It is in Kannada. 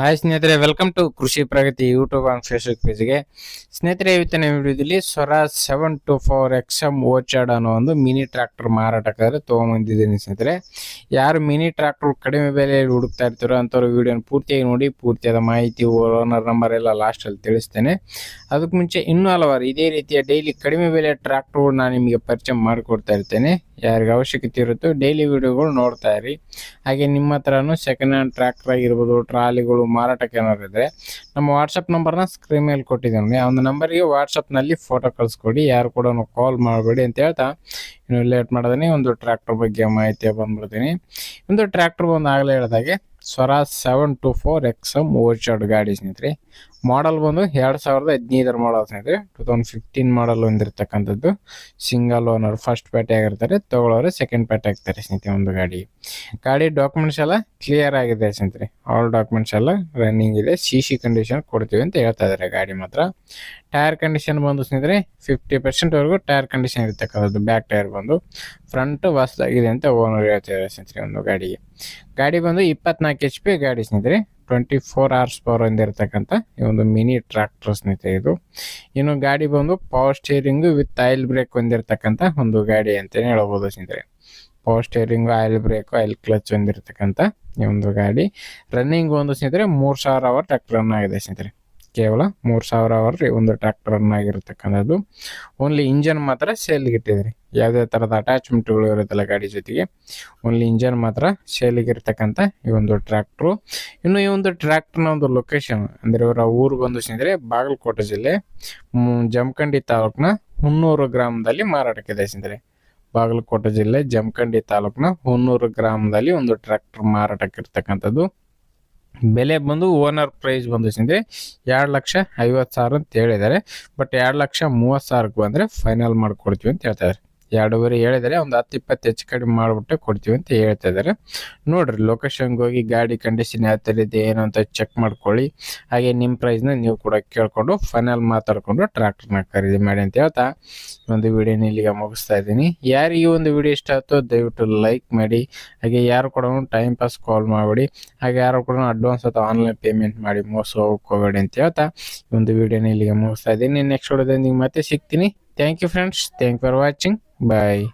ಹಾಯ್ ಸ್ನೇಹಿತರೆ welcome to Krishi Pragati YouTube and Facebook ಪೇಜ್ಗೆ ಸ್ನೇಹಿತರೆ, ಇವತ್ತಿನ ವಿಡಿಯೋದಲ್ಲಿ Swaraj seven two four X M orchard ಅನ್ನೋ ಒಂದು ಮಿನಿ ಟ್ರ್ಯಾಕ್ಟರ್ ಮಾರಾಟಕ್ಕಾದ್ರೆ ತೊಗೊಂಬಂದಿದ್ದೀನಿ ಸ್ನೇಹಿತರೆ. ಯಾರು ಮಿನಿ ಟ್ರ್ಯಾಕ್ಟರ್ ಕಡಿಮೆ ಬೆಲೆಯಲ್ಲಿ ಹುಡುಕ್ತಾ ಇರ್ತಾರೋ ಅಂಥವ್ರು ವಿಡಿಯೋನ ಪೂರ್ತಿಯಾಗಿ ನೋಡಿ, ಪೂರ್ತಿಯಾದ ಮಾಹಿತಿ ಓನರ್ ನಂಬರ್ ಎಲ್ಲ ಲಾಸ್ಟಲ್ಲಿ ತಿಳಿಸ್ತೇನೆ. ಅದಕ್ಕೆ ಮುಂಚೆ ಇನ್ನೂ ಹಲವಾರು ಇದೇ ರೀತಿಯ ಡೈಲಿ ಕಡಿಮೆ ಬೆಲೆಯ ಟ್ರ್ಯಾಕ್ಟರ್ಗಳು ನಾನು ನಿಮಗೆ ಪರಿಚಯ ಮಾಡಿಕೊಡ್ತಾ ಇರ್ತೇನೆ. ಯಾರಿಗೆ ಅವಶ್ಯಕತೆ ಇರುತ್ತೋ ಡೈಲಿ ವಿಡಿಯೋಗಳು ನೋಡ್ತಾ ಇರಿ. ಹಾಗೆ ನಿಮ್ಮ ಹತ್ರನೂ ಸೆಕೆಂಡ್ ಹ್ಯಾಂಡ್ ಟ್ರ್ಯಾಕ್ಟರ್ ಆಗಿರ್ಬೋದು, ಟ್ರಾಲಿಗಳು ಮಾರಾಟಕ್ಕೆ ಏನಾದ್ರು ಇದ್ರೆ ನಮ್ಮ ವಾಟ್ಸಪ್ ನಂಬರ್ನ ಸ್ಕ್ರೀನ್ ಮೇಲೆ ಕೊಟ್ಟಿದ್ದೀನಿ. ಆ ಒಂದು ನಂಬರ್ಗೆ ವಾಟ್ಸಪ್ನಲ್ಲಿ ಫೋಟೋ ಕಳಿಸ್ಕೊಡಿ. ಯಾರು ಕೂಡ ಕಾಲ್ ಮಾಡಬೇಡಿ ಅಂತ ಹೇಳ್ತಾ ಇನ್ನು ಲೇಟ್ ಮಾಡಿದೀನಿ. ಒಂದು ಟ್ರ್ಯಾಕ್ಟರ್ ಬಗ್ಗೆ ಮಾಹಿತಿ ಬಂದ್ಬಿಡ್ತೀನಿ. ಒಂದು ಟ್ರ್ಯಾಕ್ಟರ್ ಬಂದು ಆಗಲೇ ಹೇಳಿದಾಗೆ Swaraj seven two four X M orchard ಗಾಡಿ ಸ್ನೇಹಿತರೆ. ಮಾಡಲ್ ಬಂದು ಎರಡು ಸಾವಿರದ ಹದಿನೈದರ ಮಾಡಲ್ ಸ್ನೇಹಿತರೆ ಟೂ ತೌಸಂಡ್ ಫಿಫ್ಟೀನ್ ಮಾಡಲ್ ಒಂದಿರ್ತಕ್ಕಂಥದ್ದು. ಸಿಂಗಲ್ ಓನರ್ ಫಸ್ಟ್ ಪ್ಯಾಟಿ ಆಗಿರ್ತಾರೆ. ತಗೊಳ್ಳೋರು ಸೆಕೆಂಡ್ ಪ್ಯಾಟಿ ಆಗ್ತಾರೆ ಸ್ನೇಹಿತರೆ ಒಂದು ಗಾಡಿ. ಗಾಡಿ ಡಾಕ್ಯುಮೆಂಟ್ಸ್ ಎಲ್ಲ ಕ್ಲಿಯರ್ ಆಗಿದೆ ಸ್ನೇಹಿತರೆ. ಆಲ್ ಡಾಕ್ಯುಮೆಂಟ್ಸ್ ಎಲ್ಲ ರನ್ನಿಂಗ್ ಇದೆ. ಸಿ ಸಿ ಕಂಡೀಷನ್ ಕೊಡ್ತೀವಿ ಅಂತ ಹೇಳ್ತಾ ಇದ್ದಾರೆ ಗಾಡಿ ಮಾತ್ರ. ಟೈರ್ ಕಂಡೀಷನ್ ಬಂದು ಸ್ನೇಹಿತರೆ ಫಿಫ್ಟಿ ಪರ್ಸೆಂಟ್ವರೆಗೂ ಟೈರ್ ಕಂಡೀಷನ್ ಇರ್ತಕ್ಕಂಥದ್ದು. ಬ್ಯಾಕ್ ಟೈರ್ ಬಂದು ಫ್ರಂಟ್ ಹೊಸದಾಗಿದೆ ಅಂತ ಓನರ್ ಹೇಳ್ತಿದ್ದಾರೆ ಸ್ನೇಹಿತರೆ ಒಂದು ಗಾಡಿಗೆ ಗಾಡಿ ಬಂದು ಇಪ್ಪತ್ನಾಲ್ಕು ಎಚ್ ಪಿ ಗಾಡಿ ಸ್ನೇಹಿತರೆ. ಟ್ವೆಂಟಿ ಫೋರ್ ಅವರ್ಸ್ ಪವರ್ ಹೊಂದಿರತಕ್ಕಂಥ ಈ ಒಂದು ಮಿನಿ ಟ್ರ್ಯಾಕ್ಟರ್ ಸ್ನೇಹಿತರೆ ಇದು. ಇನ್ನು ಗಾಡಿ ಬಂದು power steering with oil brake ಹೊಂದಿರತಕ್ಕಂಥ ಒಂದು ಗಾಡಿ ಅಂತಲೇ ಹೇಳ್ಬೋದು ಸ್ನೇಹಿತರೆ. Power steering oil brake oil clutch ಹೊಂದಿರತಕ್ಕಂಥ ಈ ಒಂದು ಗಾಡಿ. ರನ್ನಿಂಗ್ ಒಂದು ಸ್ನೇಹಿತರೆ ಮೂರು ಸಾವಿರ ಅವರ್ ಟ್ರ್ಯಾಕ್ಟರ್ ಆಗಿದೆ ಸ್ನೇಹಿತರೆ. ಕೇವಲ ಮೂರು ಸಾವಿರ ಅವರ್ ಒಂದು ಟ್ರ್ಯಾಕ್ಟರ್ ರನ್ ಆಗಿರತಕ್ಕಂಥದ್ದು. ಓನ್ಲಿ ಇಂಜನ್ ಮಾತ್ರ ಸೇಲ್ಗೆ ಇಟ್ಟಿದ್ರಿ ಯಾವುದೇ ಥರದ ಅಟ್ಯಾಚ್ಮೆಂಟ್ಗಳು ಇರುತ್ತಲ್ಲ ಗಾಡಿ ಜೊತೆಗೆ. ಓನ್ಲಿ ಇಂಜನ್ ಮಾತ್ರ ಸೇಲಿಗೆ ಇರ್ತಕ್ಕಂಥ ಈ ಒಂದು ಟ್ರ್ಯಾಕ್ಟ್ರು ಇನ್ನು ಈ ಒಂದು ಟ್ರ್ಯಾಕ್ಟರ್ನ ಒಂದು ಲೊಕೇಶನ್ ಅಂದರೆ ಇವರ ಊರು ಬಂದು ಸ್ನೇಹಿತರೆ, ಬಾಗಲಕೋಟೆ ಜಿಲ್ಲೆ ಜಮಖಂಡಿ ತಾಲೂಕಿನ ಹುನ್ನೂರು ಗ್ರಾಮದಲ್ಲಿ ಮಾರಾಟಕ್ಕಿದೆ ಸ್ನೇಹಿತರೆ. ಬಾಗಲಕೋಟೆ ಜಿಲ್ಲೆ, ಜಮಖಂಡಿ ತಾಲೂಕಿನ ಹುನ್ನೂರು ಗ್ರಾಮದಲ್ಲಿ ಒಂದು ಟ್ರ್ಯಾಕ್ಟರ್ ಮಾರಾಟಕ್ಕಿರ್ತಕ್ಕಂಥದ್ದು ಬೆಲೆ ಬಂದು ಓನರ್ ಪ್ರೈಸ್ ಬಂದು ಸ್ನೇಹಿತರೆ ಎರಡು ಲಕ್ಷ ಐವತ್ತು ಸಾವಿರ ಅಂತ ಹೇಳಿದ್ದಾರೆ. ಬಟ್ ಎರಡು ಲಕ್ಷ ಮೂವತ್ತು ಸಾವಿರಕ್ಕೆ ಬಂದರೆ ಫೈನಲ್ ಮಾಡಿಕೊಡ್ತೀವಿ ಅಂತ ಹೇಳ್ತಾ ಇದ್ದಾರೆ. ಎರಡೂವರೆ ಹೇಳಿದರೆ ಒಂದು ಹತ್ತು ಇಪ್ಪತ್ತು ಹೆಚ್ಚು ಕಡಿಮೆ ಮಾಡಿಬಿಟ್ಟು ಕೊಡ್ತೀವಿ ಅಂತ ಹೇಳ್ತಾ ಇದ್ದಾರೆ. ನೋಡ್ರಿ ಲೊಕೇಶನ್ಗೆ ಹೋಗಿ ಗಾಡಿ ಕಂಡೀಷನ್ ಯಾವ ಥರ ಇದೆ, ಏನು ಅಂತ ಚೆಕ್ ಮಾಡ್ಕೊಳ್ಳಿ. ಹಾಗೆ ನಿಮ್ಮ ಪ್ರೈಸ್ನ ನೀವು ಕೂಡ ಕೇಳಿಕೊಂಡು ಫೈನಲ್ ಮಾತಾಡಿಕೊಂಡು ಟ್ರ್ಯಾಕ್ಟರ್ನ ಖರೀದಿ ಮಾಡಿ ಅಂತ ಹೇಳ್ತಾ ಒಂದು ವಿಡಿಯೋನ ಇಲ್ಲಿಗೆ ಮುಗಿಸ್ತಾ ಇದ್ದೀನಿ. ಯಾರಿಗೆ ಒಂದು ವಿಡಿಯೋ ಇಷ್ಟ ಆಯ್ತೋ ದಯವಿಟ್ಟು ಲೈಕ್ ಮಾಡಿ. ಹಾಗೆ ಯಾರು ಕೂಡ ಟೈಮ್ ಪಾಸ್ ಕಾಲ್ ಮಾಡಬೇಡಿ. ಹಾಗೆ ಯಾರು ಕೂಡ ಅಡ್ವಾನ್ಸ್ ಅಥವಾ ಆನ್ಲೈನ್ ಪೇಮೆಂಟ್ ಮಾಡಿ ಮೋಸ ಹೋಗ್ಕೋಬೇಡಿ ಅಂತ ಹೇಳ್ತಾ ಒಂದು ವಿಡಿಯೋನ ಇಲ್ಲಿಗೆ ಮುಗಿಸ್ತಾ ಇದ್ದೀನಿ. ನೆಕ್ಸ್ಟ್ ವಿಡಿಯೋದಲ್ಲಿ ಮತ್ತೆ ಸಿಗ್ತೀನಿ. Thank you friends thank for watching Bye.